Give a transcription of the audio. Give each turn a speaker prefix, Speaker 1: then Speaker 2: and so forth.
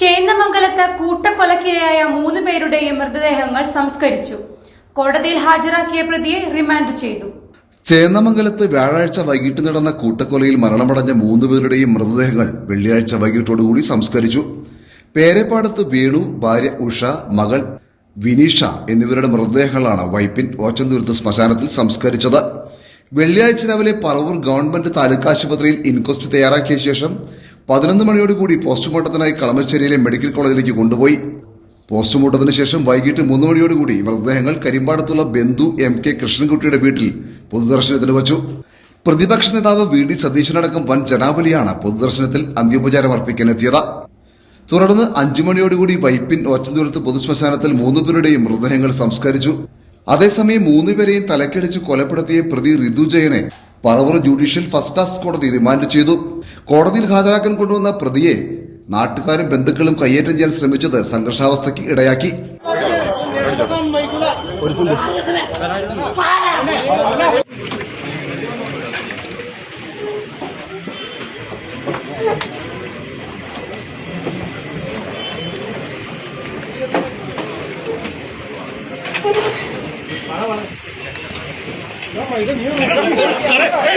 Speaker 1: ചേന്നമംഗലത്ത് കൂട്ടക്കൊലക്കിരയായ മൂന്ന് പേരുടെയും മൃതദേഹങ്ങൾ സംസ്കരിച്ചു. കോടതിയിൽ ഹാജരാക്കിയ പ്രതിയെ റിമാൻഡ് ചെയ്തു.
Speaker 2: ചേന്നമംഗലത്ത് വ്യാഴാഴ്ച വൈകിട്ട് നടന്ന കൂട്ടക്കൊലയിൽ മരണമടഞ്ഞ മൂന്ന് പേരുടെയും മൃതദേഹങ്ങൾ വെള്ളിയാഴ്ച വൈകിട്ടോടുകൂടി സംസ്കരിച്ചു. പേരെപ്പാടത്ത് വേണു ഭാര്യ ഉഷ മകൾ വിനീഷ എന്നിവരുടെ മൃതദേഹങ്ങളാണ് വൈപ്പിൻ ഓച്ചന്തൂരത്ത് ശ്മശാനത്തിൽ സംസ്കരിച്ചത്. വെള്ളിയാഴ്ച രാവിലെ പറവൂർ ഗവൺമെന്റ് താലൂക്ക് ആശുപത്രിയിൽ ഇൻക്വസ്റ്റ് തയ്യാറാക്കിയ ശേഷം പതിനൊന്ന് മണിയോടുകൂടി പോസ്റ്റ്മോർട്ടത്തിനായി കളമശ്ശേരിയിലെ മെഡിക്കൽ കോളേജിലേക്ക് കൊണ്ടുപോയി. പോസ്റ്റ്മോർട്ടത്തിന് ശേഷം വൈകിട്ട് മൂന്ന് മണിയോടുകൂടി മൃതദേഹങ്ങൾ കരിമ്പാടത്തുള്ള ബന്ധു എം കെ കൃഷ്ണൻകുട്ടിയുടെ വീട്ടിൽ പൊതുദർശനത്തിന് വച്ചു. പ്രതിപക്ഷ നേതാവ് വി ഡി സതീശനടക്കം വൻ ജനാവലിയാണ് പൊതുദർശനത്തിൽ അന്ത്യോപചാരം അർപ്പിക്കാനെത്തിയത്. തുടർന്ന് അഞ്ചു മണിയോടുകൂടി വൈപ്പിൻ ഓച്ചന്തൂരത്ത് പൊതുശ്മശാനത്തിൽ മൂന്നുപേരുടെയും മൃതദേഹങ്ങൾ സംസ്കരിച്ചു. അതേസമയം മൂന്നുപേരെയും തലക്കടിച്ച് കൊലപ്പെടുത്തിയ പ്രതി റിതു ജയനെ പറവൂർ ജുഡീഷ്യൽ ഫസ്റ്റ് ക്ലാസ് കോടതി റിമാൻഡ് ചെയ്തു. കോടതിയിൽ ഹാജരാക്കാൻ കൊണ്ടുവന്ന പ്രതിയെ നാട്ടുകാരും ബന്ധുക്കളും കയ്യേറ്റം ചെയ്യാൻ ശ്രമിച്ചത് സംഘർഷാവസ്ഥയ്ക്ക് ഇടയാക്കി. ¡Vamos,